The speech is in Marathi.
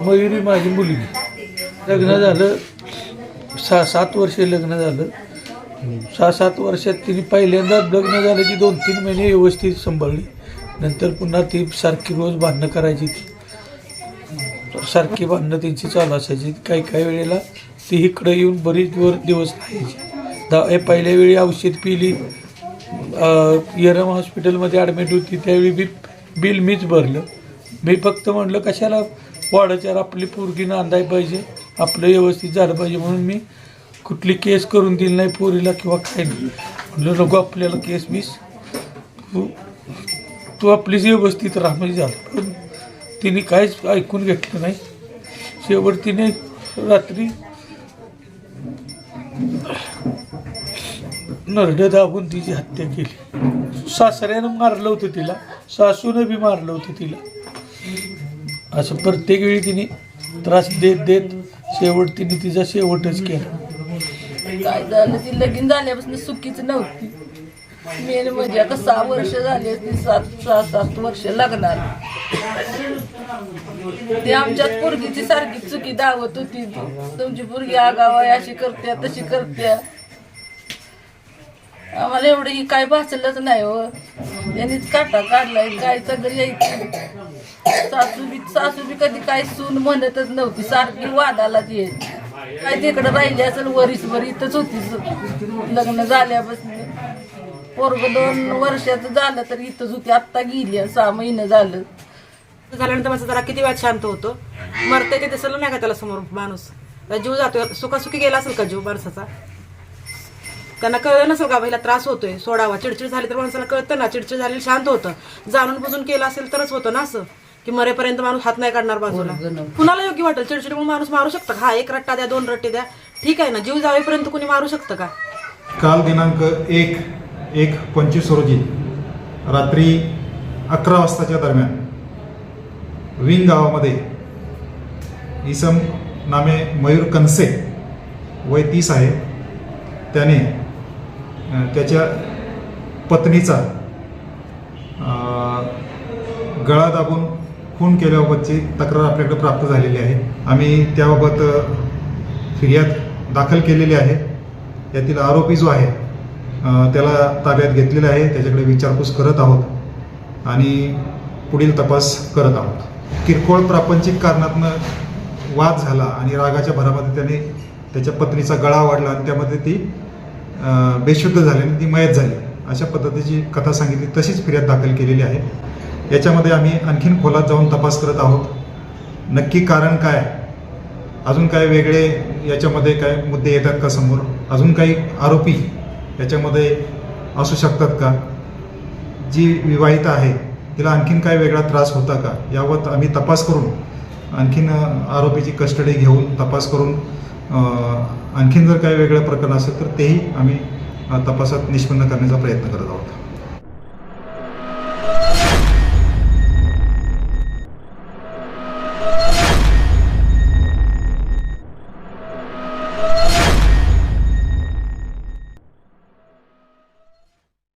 मयुरी माझी मुलगी. लग्न झालं सहा सात वर्षे लग्न झालं. सहा सात वर्षात तिने पहिल्यांदा लग्न झालं की दोन तीन महिने व्यवस्थित सांभाळली. नंतर पुन्हा ती सारखी रोज भांडणं करायची. ती सारखी भांडणं त्यांची चालू असायची. काही काही वेळेला ती इकडं येऊन बरीच वर दिवस राहायची. दा पहिल्या वेळी औषध पिली. यरम हॉस्पिटलमध्ये ॲडमिट होती. त्यावेळी बी बिल मीच भरलं. मी फक्त म्हणलं कशाला वाढायच्यावर आपली पोरगी नांदाय पाहिजे आपलं व्यवस्थित झालं पाहिजे म्हणून मी कुठली केस करून दिली नाही पोरीला किंवा काय नाही. म्हणलं नको आपल्याला केस बीस. तू तू आपलीच व्यवस्थित राह. म्हणजे झालं. पण तिने काहीच ऐकून घेतलं नाही. शेवट तिने रात्री नरडं दाबून तिची हत्या केली. सासऱ्यानं मारलं होतं तिला. सासूनं बी मारलं होतं तिला. असं प्रत्येक वेळी तिने त्रास देत देत शेवट तिने तिचा शेवटच केला. काय झालं ती लगीन झाल्यापासून सुखीच नव्हती. मेन म्हणजे आता सहा वर्ष झाली असती सात सहा सात वर्ष लागणार. ते आमच्यात पोरगीची सारखी चुकी दावत होती. तुमची पोरगी आगाव अशी करत्या तशी करत्या. आम्हाला एवढं ही काय भासलंच नाही हो. त्यांनीच काटा काढलाय काय सगळं यायचं. सासू बी सासू बी कधी काय सून म्हणतच नव्हती. सारखी वादालाच येत काय तिकडं राहिली असेल वरीसभर इथंच होती. लग्न झाल्यापासून. पोरग दोन वर्षाचं झालं तर इथंच होती. आत्ता गेली सहा महिने झालं. झाल्यानंतर माझा जरा किती वेळात शांत होतो. मरते ते दिसलं नाही का त्याला समोर माणूस? जीव जातोय. सुखासुखी गेला असेल का जीव माणसाचा? त्यांना कळलं नसेल का पहिला त्रास होतोय? सोडावा. चिडचिड झाली तर माणसाला कळतं ना. चिडचिड झाली शांत होतं. जाणून बुजून केलं असेल तरच होतं ना असं? की मरेपर्यंत माणूस हात नाही काढणार बाजूला. कुणाला योग्य वाटेल? चिडचिड मग माणूस मारू शकतं का? हा एक रट्टा द्या दोन रट्टे द्या. ठीक आहे ना? जीव जावेपर्यंत कुणी मारू शकतं का? काल दिनांक एक एक पंचवीस रोजी रात्री अकरा वाजताच्या दरम्यान विंग गावामध्ये इसम नामे मयूर कनसे वय तीस आहे. त्याने त्याच्या पत्नीचा अ, गळा दाबून खून केल्याबाबतची तक्रार आपल्याकडे प्राप्त झालेली आहे. आम्ही त्याबाबत फिर्याद दाखल केलेली आहे. यातील आरोपी जो आहे त्याला ताब्यात घेतलेला आहे. त्याच्याकडे विचारपूस करत आहोत आणि पुढील तपास करत आहोत. किरकोळ प्रापंचिक कारणातनं वाद झाला आणि रागाच्या भरामध्ये त्याने त्याच्या पत्नीचा गळा वाढला आणि त्यामध्ये ती बेशुद्ध झाली आणि ती मयत झाली. अशा पद्धतीची कथा सांगितली तशीच फिर्याद दाखल केलेली आहे. याच्यामध्ये आम्ही आणखीन खोलात जाऊन तपास करत आहोत. नक्की कारण काय? अजून काय वेगळे याच्यामध्ये काय मुद्दे येतात का समोर? अजून काही आरोपी याच्यामध्ये असू शकतात का? जी विवाहित आहे तिला आणखीन काय वेगळा त्रास होता का? यावर आम्ही तपास करून आणखीन आरोपीची कस्टडी घेऊन तपास करून आणखीन जर काही वेगळं प्रकरण असेल तर तेही आम्ही तपासात निष्पन्न करण्याचा प्रयत्न करत आहोत.